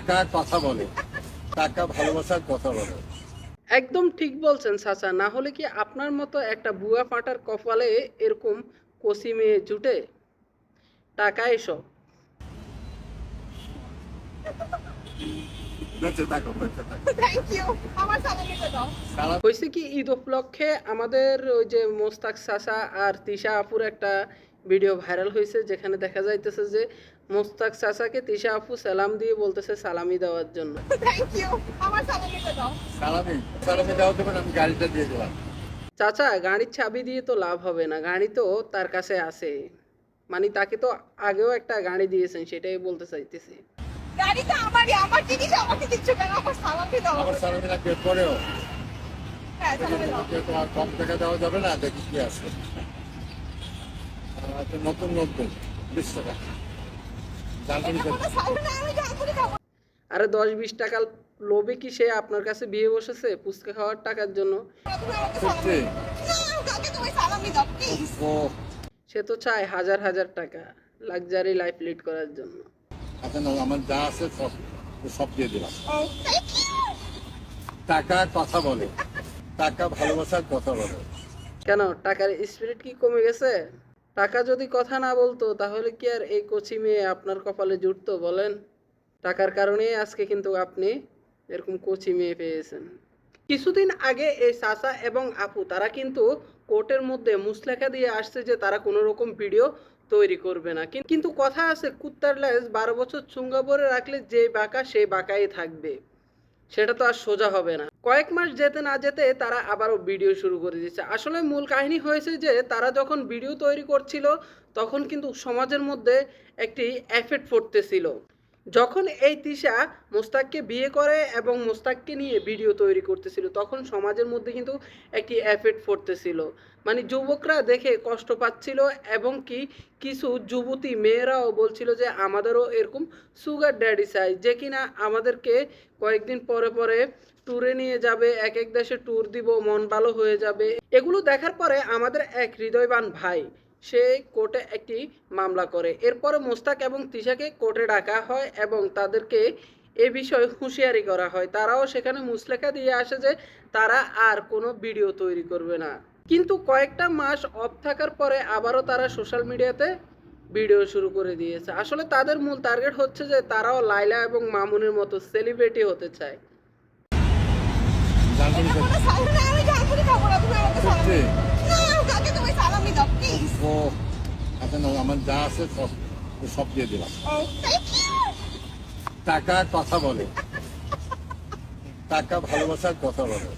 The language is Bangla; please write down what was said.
টাকা কথা বলে টাকা ভালোবাসার কথা বলে। একদম ঠিক বলছেন চাচা না হলে কি আপনার মতো একটা বুয়া ফাটার কপালে এরকম কষি মেয়ে জুটে? টাকা এসব হয়েছে কি ঈদ উপলক্ষে আমাদের ওই যে মোস্তাক চাচা আর তিশা আপুর একটা ভিডিও ভাইরাল হয়েছে যেখানে দেখা যাইতেছে যে মোস্তাক চাচাকে তিশা আপু সালাম দিয়ে বলতেছে সালামি দেওয়ার জন্য। থ্যাংক ইউ আমার সালামিটা দাও। সালামি সালামি দেওয়া দেবেন আমি গাড়িটা দিয়ে দিলাম। চাচা গাড়ির চাবি দিয়ে তো লাভ হবে না গাড়ি তো তার কাছে আছে। মানে তাকে তো আগেও একটা গাড়ি দিয়েছেন সেটাই বলতে চাইতেছি। গাড়িটা আমারই আমার জিনিস আমাকে দিচ্ছ কেন? আমার সালামি দাও। আমার সালামি লাগবে পরেও হ্যাঁ সালামি দাও। কম টাকা দেওয়া যাবে না দেখি কি আছে। নতুন বিশ টাকা। আরে দশ বিশ টাকার লোভে কি সে আপনার কাছে বিয়ে বসেছে ফুচকা খাওয়ার টাকার জন্য? সে তো চায় হাজার হাজার টাকা লাক্সারি লাইফ লিড করার জন্য। আচ্ছা আমার যা আছে সব দিয়ে দিলাম। টাকা কথা বলে। টাকা ভালোবাসার কথা বলে। কেন? টাকার স্পিরিট কি কমে গেছে? টাকা যদি কথা না বলতো, তাহলে কি আর এই কচি মেয়ে আপনার কপালে জুটতো বলেন? টাকার কারণেই আজকে কিন্তু আপনি এরকম কচি মেয়ে পেয়েছেন। কিছুদিন আগে এই সাসা এবং আপু, তারা কিন্তু কোর্টের মধ্যে মুসলেখা দিয়ে আসছে যে তারা কোনো রকম ভিডিও তৈরি করবে না। কিন্তু কথা আছে, কুত্তার লেজ বারো বছর চুঙ্গা ভরে রাখলে যে বাঁকা, সেই বাঁকাই থাকবে। সেটা তো আর সোজা হবে না। কয়েক মাস যেতে না যেতে তারা আবারও ভিডিও শুরু করে দিচ্ছে আসলে মূল কাহিনী হয়েছে যে, তারা যখন ভিডিও তৈরি করছিল, তখন কিন্তু সমাজের মধ্যে একটি এফেক্ট পড়তেছিল। যখন এই তিশা মোস্তাককে বিয়ে করে এবং মোস্তাককে নিয়ে ভিডিও তৈরি করতেছিল, তখন সমাজের মধ্যে কিন্তু একটি এফেক্ট পড়তেছিল। মানে যুবকরা দেখে কষ্ট পাচ্ছিল এবং কি কিছু যুবতী মেয়েরাও বলছিল যে, আমাদেরও এরকম সুগার ড্যাডি চাই যে কিনা আমাদেরকে কয়েকদিন পরে পরে ট্যুরে নিয়ে যাবে, এক এক দেশে ট্যুর দিব, মন ভালো হয়ে যাবে। এগুলো দেখার পরে আমাদের এক হৃদয়বান ভাই সে কোর্টে একটি মামলা করে। এরপরে মোস্তাক এবং তিশাকে কোর্টে ডাকা হয় এবং তাদেরকে এ বিষয়ে হুঁশিয়ারি করা হয়। তারাও সেখানে মুসলেখা দিয়ে আসে যে তারা আর কোনো ভিডিও তৈরি করবে না। কিন্তু কয়েকটা মাস অফ থাকার পরে আবারও তারা সোশ্যাল মিডিয়াতে ভিডিও শুরু করে দিয়েছে। আসলে তাদের মূল টার্গেট হচ্ছে যে তারাও লাইলা এবং মামুনের মতো সেলিব্রিটি হতে চায়। এটা কোনো আমার যা আছে সব সব দিয়ে দিলাম। টাকা কথা বলে। টাকা ভালোবাসার কথা বলে।